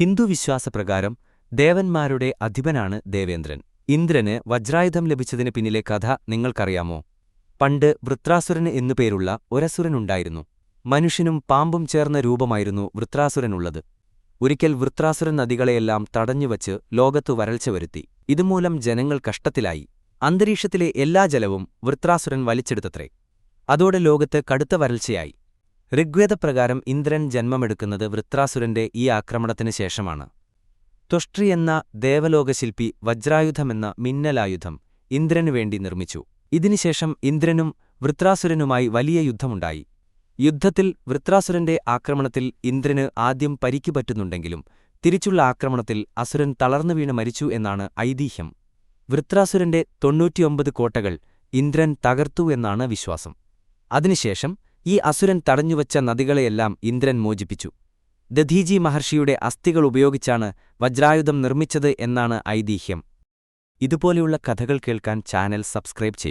ഹിന്ദു വിശ്വാസപ്രകാരം ദേവന്മാരുടെ അധിപനാണ് ദേവേന്ദ്രൻ. ഇന്ദ്രന് വജ്രായുധം ലഭിച്ചതിന് പിന്നിലെ കഥ നിങ്ങൾക്കറിയാമോ? പണ്ട് വൃത്രാസുരന് എന്നു പേരുള്ള ഒരസുരനുണ്ടായിരുന്നു മനുഷ്യനും പാമ്പും ചേർന്ന രൂപമായിരുന്നു വൃത്രാസുരനുള്ളത്. ഒരിക്കൽ വൃത്രാസുരൻ നദികളെയെല്ലാം തടഞ്ഞുവച്ച് ലോകത്തു വരൾച്ച വരുത്തി. ഇതുമൂലം ജനങ്ങൾ കഷ്ടത്തിലായി. അന്തരീക്ഷത്തിലെ എല്ലാ ജലവും വൃത്രാസുരൻ വലിച്ചെടുത്തത്രേ. അതോടെ ലോകത്ത് കടുത്ത വരൾച്ചയായി. ഋഗ്വേദപ്രകാരം ഇന്ദ്രൻ ജന്മമെടുക്കുന്നത് വൃത്രാസുരന്റെ ഈ ആക്രമണത്തിനു ശേഷമാണ്. ത്വഷ്ട്രി എന്ന ദേവലോകശില്പി വജ്രായുധമെന്ന മിന്നലായുധം ഇന്ദ്രനു വേണ്ടി നിർമ്മിച്ചു. ഇതിനുശേഷം ഇന്ദ്രനും വൃത്രാസുരനുമായി വലിയ യുദ്ധമുണ്ടായി. യുദ്ധത്തിൽ വൃത്രാസുരന്റെ ആക്രമണത്തിൽ ഇന്ദ്രന് ആദ്യം പരിക്കു പറ്റുന്നുണ്ടെങ്കിലും തിരിച്ചുള്ള ആക്രമണത്തിൽ അസുരൻ തളർന്നു വീണ് മരിച്ചു എന്നാണ് ഐതിഹ്യം. വൃത്രാസുരന്റെ തൊണ്ണൂറ്റിയൊമ്പത് കോട്ടകൾ ഇന്ദ്രൻ തകർത്തു എന്നാണ് വിശ്വാസം. അതിനുശേഷം ഈ അസുരൻ തടഞ്ഞുവച്ച നദികളെയെല്ലാം ഇന്ദ്രൻ മോചിപ്പിച്ചു. ദധീജി മഹർഷിയുടെ അസ്ഥികൾ ഉപയോഗിച്ചാണ് വജ്രായുധം നിർമ്മിച്ചത് എന്നാണ് ഐതിഹ്യം. ഇതുപോലെയുള്ള കഥകൾ കേൾക്കാൻ ചാനൽ സബ്സ്ക്രൈബ് ചെയ്യും.